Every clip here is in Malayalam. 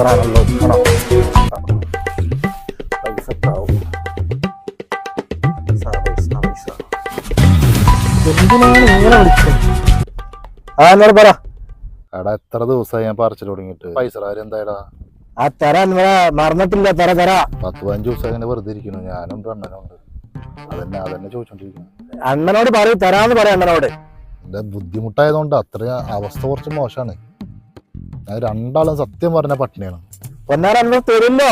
ഓറാണല്ലോ ആണോ പൈസ ഉണ്ടാവും. പൈസ, പൈസ, പൈസ. എന്തിനാണ് ഇങ്ങനെ വിളിച്ചത്? ആ എന്നോട് പറ. എടാ എത്ര ദിവസമായി ഞാൻ പറിച്ചു തുടങ്ങിയിട്ട്. പൈസ കാര്യം എന്തായടാ? ആ തര എന്നോട് മറന്നിട്ടില്ല. തര തര. പത്ത് പതിനഞ്ച് ദിവസം അങ്ങനെ വെറുതെ ഇരിക്കുന്നു. ഞാനും അണ്ണനുണ്ട് അതന്നെ അതന്നെ ചോദിച്ചോണ്ടിരിക്കുന്നു. അണ്ണനോട് പറയൂ തരാന്ന് പറയാം അണ്ണനോട്. എന്റെ ബുദ്ധിമുട്ടായതുകൊണ്ട് അത്ര അവസ്ഥ കുറച്ച് മോശമാണ്. ഞാൻ രണ്ടാളും സത്യം പറഞ്ഞ പട്ടിണിയാണ്. പൊന്നാര അണ്ണൻ തരില്ലോ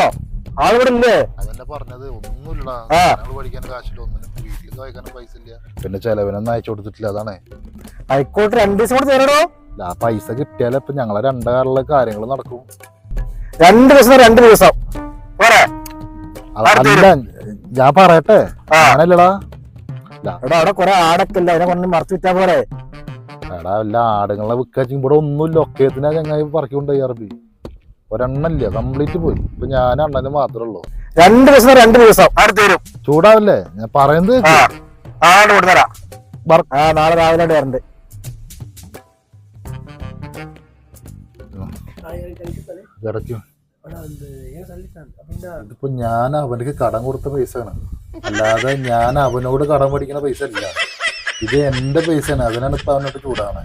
ആളിവിടെ ഇല്ലേ അതന്നെ പറഞ്ഞത്. ഒന്നുമില്ല ആ. ഞങ്ങൾ പഠിക്കാൻ കാശില്ല. ഒന്നിനും വീട്ടിൽ വായിക്കാനും പൈസ ഇല്ല. പിന്നെ ചെലവിനൊന്നും അയച്ചു കൊടുത്തിട്ടില്ല അതാണ്. ഹൈക്കോടതി രണ്ടു ദിവസം കൂടെ തരണോ? ആ പൈസ കിട്ടിയാലേ ഇപ്പൊ ഞങ്ങളെ രണ്ടാളുള്ള കാര്യങ്ങൾ നടക്കും. രണ്ട് ദിവസം രണ്ട് ദിവസം. പോരെ. അ- അടുത്ത അല്ല ഞാൻ പറയട്ടെ? ആ. ഞാനല്ലടാ എടാ അവിടെ കൊറേ ആടൊക്കെ ഇല്ല അതിനെ കൊണ്ട് മറച്ചു വിറ്റാ പോരെ. എടാ വല്ല ആടുകളെ വിൽക്കാച്ചും ഇവിടെ ഒന്നുമില്ല ഒക്കേത്തിനാ ചങ്ങായി പറക്കൊണ്ട് അറബി. ഒരെണ്ണല്ല കംപ്ലീറ്റ് പോയി. ഇപ്പൊ ഞാൻ അണ്ണന് മാത്രമേ ഉള്ളൂ. രണ്ട് ദിവസം രണ്ട് ദിവസം. അടുത്ത് വരും ചൂടാവില്ലേ? ഞാൻ പറയുന്നത് കേക്ക്. കൊടുത്തരാ ആ നാളെ രാവിലെ വരണ്ട്. കിടക്കും ഇതിപ്പോ ഞാൻ അവനക്ക് കടം കൊടുത്ത പൈസ ആണ് അല്ലാതെ ഞാൻ അവനോട് കടം പഠിക്കുന്ന പൈസ അല്ല. ഇത് എന്റെ പൈസയാണ്. അതിനാണ് ഇപ്പൊ അവനോട്ട് ചൂടാണ്